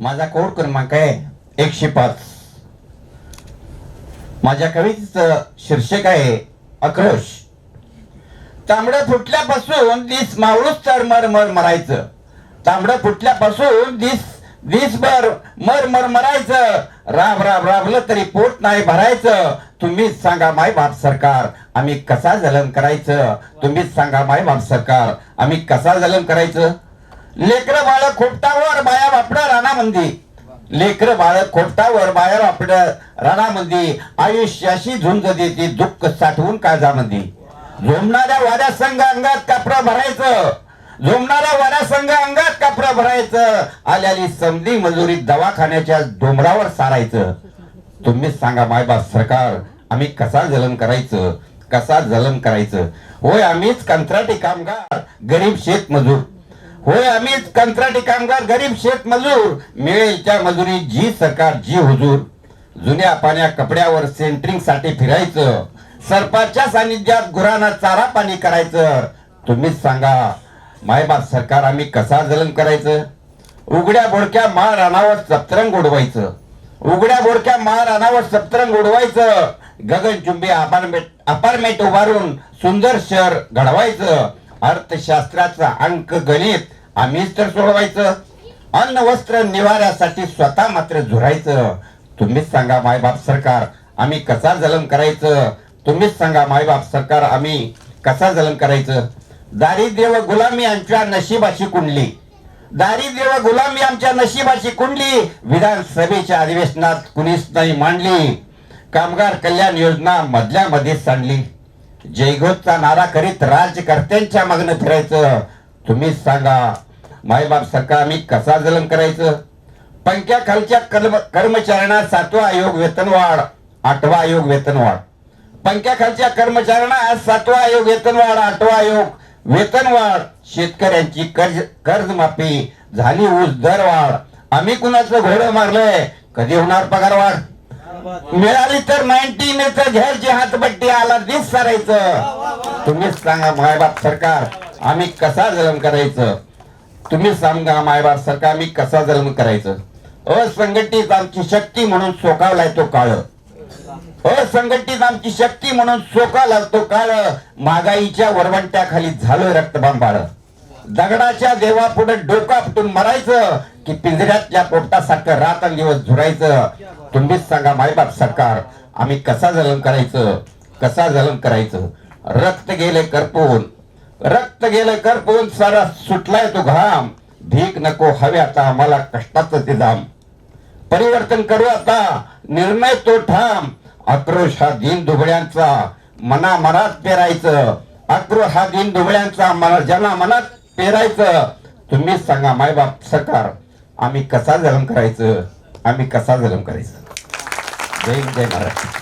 माझा कोड क्रमांक आहे एकशे पाच. माझ्या कवितेचं शीर्षक आहे आक्रोश. तांबडं फुटल्यापासून दिस मावळूस तर मर मर मरायचं. तांबडं फुटल्यापासून दिस दिसभर मर मर मरायचं. राब राब राबलं तरी पोट नाही भरायचं. तुम्हीच सांगा माय बाप सरकार आम्ही कसा जलन करायचं? तुम्हीच सांगा माय बाप सरकार आम्ही कसा जलन करायचं? लेकरं बाळ खोपटावर बाया बापडं रानामंदी. लेकर बाळ खोपटावर बाया बापडं रानामंदी. आयुष्याशी झुंज देते दुःख साठवून काळजामध्ये झोमणाऱ्या वाऱ्या संघ अंगात कापरा भरायचं. झोमणाऱ्या वाऱ्या संघ अंगात कापरा भरायचं. आल्याली समधी मजुरी दवाखान्याच्या डोंगरावर सारायचं. तुम्हीच सांगा मायबाप सरकार आम्ही कसा जलन करायचं? कसा जलन करायचं? होय आम्हीच कंत्राटी कामगार गरीब शेत मजूर होय आम्हीच कंत्राटी कामगार गरीब शेत मजूर. मिळेल त्या मजुरी जी सरकार जी हुजूर. जुन्या पाण्या कपड्यावर सेंटरिंगसाठी फिरायचं. सरकारच्या सानिध्यात गुरांना चारा पाणी करायचं. तुम्हीच सांगा मायबाप सरकार आम्ही कसा जलन करायचं? उघड्या बोडक्या माळ रानावर सप्तरंग उडवायचं. उघड्या बोडक्या माळ रानावर सप्तरंग उडवायचं. गगनचुंबी अपार्टमेंट अपार्टमेंट उभारून सुंदर शहर घडवायचं. अर्थशास्त्राचा अंक गणित आम्हीच तर सोडवायचं. अन्न वस्त्र निवाऱ्यासाठी स्वतः मात्र झुरायचं. तुम्हीच सांगा मायबाप सरकार आम्ही कसा जलम करायचं? तुम्हीच सांगा मायबाप सरकार आम्ही कसा जलम करायचं? दारिद्र्य व गुलामी आमच्या नशिबाशी कुंडली. दारिद्र्य व गुलामी आमच्या नशिबाशी कुंडली. विधानसभेच्या अधिवेशनात कुणीच नाही मांडली. कामगार कल्याण योजना मधल्या मध्ये सांडली. जयघोषचा नारा करीत राजकर्त्यांच्या मागणं फिरायचं. तुम्हीच सांगा मायबाप सरकार आम्ही कसा जलन करायचं? पंख्या खालच्या कर्म कर्मचाऱ्यांना सातवा आयोग वेतनवाढ आठवा आयोग वेतनवाढ. पंख्या खालच्या कर्मचाऱ्यांना सातवा आयोग वेतनवाढ आठवा आयोग वेतनवाढ. शेतकऱ्यांची कर्ज कर्जमाफी झाली ऊस दरवाढ आम्ही कुणाचं घोडं मारलंय? कधी होणार पगार वाढ मिळाली तर नाईन्टी तर घ्यायची हातबट्टी आला दिस सारायचं. तुम्हीच सांगा मायबाप सरकार. आम्ही कसा जलम करायचं? तुम्ही सांगा मायबाप सरकार आम्ही कसा जलम करायचं? असंघटित आमची शक्ती म्हणून सोकावलाय तो काळ. असंघटित आमची शक्ती म्हणून सोकावला तो काळ. महागाईच्या वरवंट्याखाली झालोय रक्तबांबाळ दगडाच्या देवा पुढे डोका फुटून मरायचं की पिंजऱ्यातल्या पोपटासारखं रात आणि दिवस झुरायचं. तुम्हीच सांगा मायबाप सरकार आम्ही कसा जलम करायचं? कसा जलम करायचं? रक्त गेले करपून. रक्त गेलं करपून सारा सुटलाय तो घाम. भीक नको हवे आता आम्हाला कष्टाचं ते दाम. परिवर्तन करू आता निर्णय तो ठाम. आक्रोश हा दिन दुबळ्यांचा मना मनात पेरायचं. आक्रोश हा दिन दुबळ्यांचा मना ज्यांना मनात पेरायचं. तुम्ही सांगा मायबाप सरकार आम्ही कसा जलम करायचं? आम्ही कसा जलम करायचं? जय जय महाराष्ट्र.